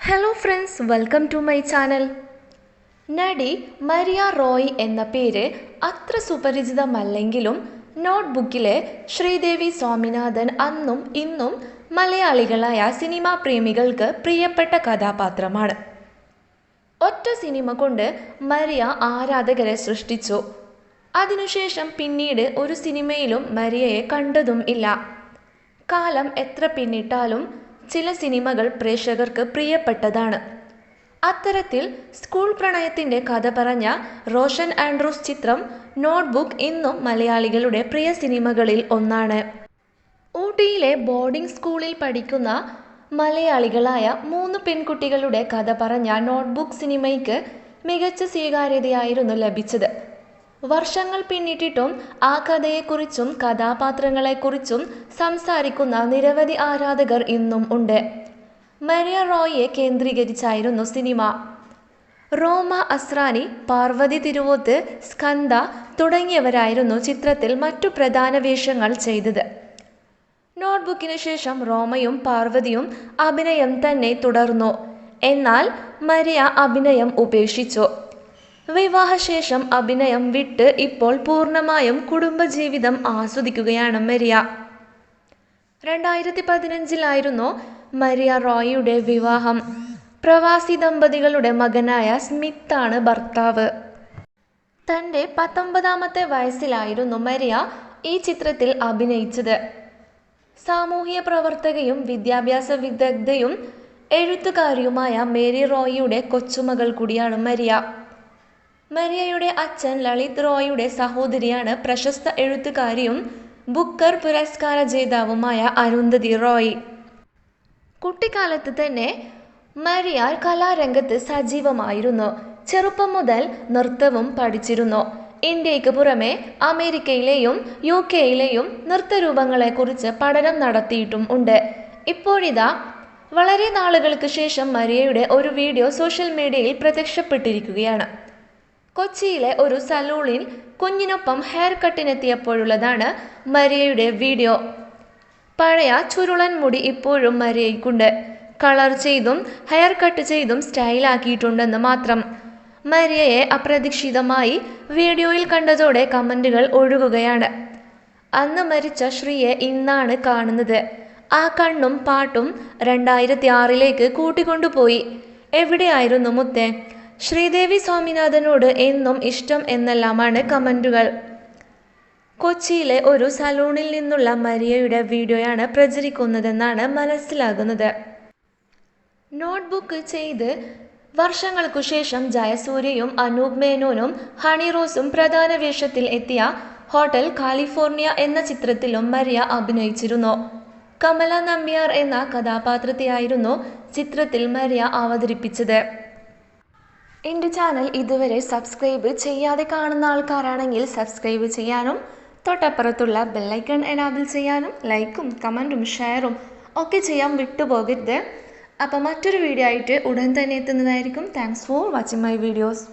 Hello friends welcome to my channel നടി മരിയ റോയ് എന്ന പേര് അത്ര സുപരിചിതമല്ലെങ്കിലും നോട്ട്ബുക്കിലെ ശ്രീദേവി സ്വാമിനാഥൻ അന്നും ഇന്നും മലയാളികളായ സിനിമാ പ്രേമികൾക്ക് പ്രിയപ്പെട്ട കഥാപാത്രമാണ്. ഒറ്റ സിനിമ കൊണ്ട് മരിയ ആരാധകരെ സൃഷ്ടിച്ചു. അതിനുശേഷം പിന്നീട് ഒരു സിനിമയിലും മരിയയെ കണ്ടതും ഇല്ല. കാലം എത്ര പിന്നിട്ടാലും ചില സിനിമകൾ പ്രേക്ഷകർക്ക് പ്രിയപ്പെട്ടതാണ്. അത്തരത്തിൽ സ്കൂൾ പ്രണയത്തിന്റെ കഥ പറഞ്ഞ റോഷൻ ആൻഡ്രൂസ് ചിത്രം നോട്ട്ബുക്ക് ഇന്നും മലയാളികളുടെ പ്രിയ സിനിമകളിൽ ഒന്നാണ്. ഊട്ടിയിലെ ബോർഡിംഗ് സ്കൂളിൽ പഠിക്കുന്ന മലയാളികളായ മൂന്ന് പെൺകുട്ടികളുടെ കഥ പറഞ്ഞ നോട്ട്ബുക്ക് സിനിമയ്ക്ക് മികച്ച സ്വീകാര്യതയായിരുന്നു ലഭിച്ചത്. വർഷങ്ങൾ പിന്നിട്ടിട്ടും ആ കഥയെക്കുറിച്ചും കഥാപാത്രങ്ങളെക്കുറിച്ചും സംസാരിക്കുന്ന നിരവധി ആരാധകർ ഇന്നും ഉണ്ട്. മരിയ റോയിയെ കേന്ദ്രീകരിച്ചായിരുന്നു സിനിമ. റോമ അസ്രാനി പാർവതി തിരുവോത്ത് സ്കന്ദ തുടങ്ങിയവരായിരുന്നു ചിത്രത്തിൽ മറ്റു പ്രധാന വേഷങ്ങൾ ചെയ്തത്. നോട്ട്ബുക്കിന് ശേഷം റോമയും പാർവതിയും അഭിനയം തന്നെ തുടർന്നു. എന്നാൽ മരിയ അഭിനയം ഉപേക്ഷിച്ചു. വിവാഹശേഷം അഭിനയം വിട്ട് ഇപ്പോൾ പൂർണമായും കുടുംബജീവിതം ആസ്വദിക്കുകയാണ് മരിയ. രണ്ടായിരത്തി പതിനഞ്ചിലായിരുന്നു മരിയ റോയിയുടെ വിവാഹം. പ്രവാസി ദമ്പതികളുടെ മകനായ സ്മിത്താണ് ഭർത്താവ്. തന്റെ പത്തൊമ്പതാമത്തെ വയസ്സിലായിരുന്നു മരിയ ഈ ചിത്രത്തിൽ അഭിനയിച്ചത്. സാമൂഹ്യ പ്രവർത്തകയും വിദ്യാഭ്യാസ വിദഗ്ധയും എഴുത്തുകാരിയുമായ മേരി റോയിയുടെ കൊച്ചുമകൾ കൂടിയാണ് മരിയ. മരിയയുടെ അച്ഛൻ ലളിത് റോയിയുടെ സഹോദരിയാണ് പ്രശസ്ത എഴുത്തുകാരിയും ബുക്കർ പുരസ്കാര ജേതാവുമായ അരുന്ധതി റോയ്. കുട്ടിക്കാലത്ത് തന്നെ മരിയ കലാരംഗത്ത് സജീവമായിരുന്നു. ചെറുപ്പം മുതൽ നൃത്തവും പഠിച്ചിരുന്നു. ഇന്ത്യയ്ക്ക് പുറമെ അമേരിക്കയിലെയും യു കെയിലെയും നൃത്തരൂപങ്ങളെക്കുറിച്ച് പഠനം നടത്തിയിട്ടും ഉണ്ട്. ഇപ്പോഴിതാ വളരെ നാളുകൾക്ക് ശേഷം മരിയയുടെ ഒരു വീഡിയോ സോഷ്യൽ മീഡിയയിൽ പ്രത്യക്ഷപ്പെട്ടിരിക്കുകയാണ്. കൊച്ചിയിലെ ഒരു സലൂണിൽ കുഞ്ഞിനൊപ്പം ഹെയർ കട്ടിനെത്തിയപ്പോഴുള്ളതാണ് മരിയയുടെ വീഡിയോ പഴയ ചുരുളൻ മുടി ഇപ്പോഴും മരിയയ്ക്കുണ്ട്. കളർ ചെയ്തും ഹെയർ കട്ട് ചെയ്തും സ്റ്റൈലാക്കിയിട്ടുണ്ടെന്ന് മാത്രം. മരിയയെ അപ്രതീക്ഷിതമായി വീഡിയോയിൽ കണ്ടതോടെ കമന്റുകൾ ഒഴുകുകയാണ്. അന്ന് മരിച്ച ശ്രീയെ ഇന്നാണ് കാണുന്നത്. ആ കണ്ണും പാട്ടും രണ്ടായിരത്തി ആറിലേക്ക് കൂട്ടിക്കൊണ്ടുപോയി. എവിടെയായിരുന്നു മുത്തേ? ശ്രീദേവി സ്വാമിനാഥനോട് എന്നും ഇഷ്ടം എന്നെല്ലാമാണ് കമന്റുകൾ കൊച്ചിയിലെ ഒരു സലൂണിൽ നിന്നുള്ള മരിയയുടെ വീഡിയോയാണ് പ്രചരിക്കുന്നതെന്നാണ് മനസ്സിലാകുന്നത്. നോട്ട്ബുക്ക് ചെയ്ത് വർഷങ്ങൾക്കു ശേഷം ജയസൂര്യയും അനൂപ് മേനോനും ഹണി റോസും പ്രധാന വേഷത്തിൽ എത്തിയ ഹോട്ടൽ കാലിഫോർണിയ എന്ന ചിത്രത്തിലും മരിയ അഭിനയിച്ചിരുന്നു. കമല നമ്പ്യാർ എന്ന കഥാപാത്രത്തെയായിരുന്നു ചിത്രത്തിൽ മരിയ അവതരിപ്പിച്ചത്. എന്റെ ചാനൽ ഇതുവരെ സബ്സ്ക്രൈബ് ചെയ്യാതെ കാണുന്ന ആൾക്കാരാണെങ്കിൽ സബ്സ്ക്രൈബ് ചെയ്യാനും തൊട്ടപ്പുറത്തുള്ള ബെല്ലൈക്കൺ എനാബിൾ ചെയ്യാനും ലൈക്കും കമന്റും ഷെയറും ഒക്കെ ചെയ്യാൻ വിട്ടുപോകരുത്. അപ്പോൾ മറ്റൊരു വീഡിയോ ആയിട്ട് ഉടൻ തന്നെ എത്തുന്നതായിരിക്കും. Thanks for watching my videos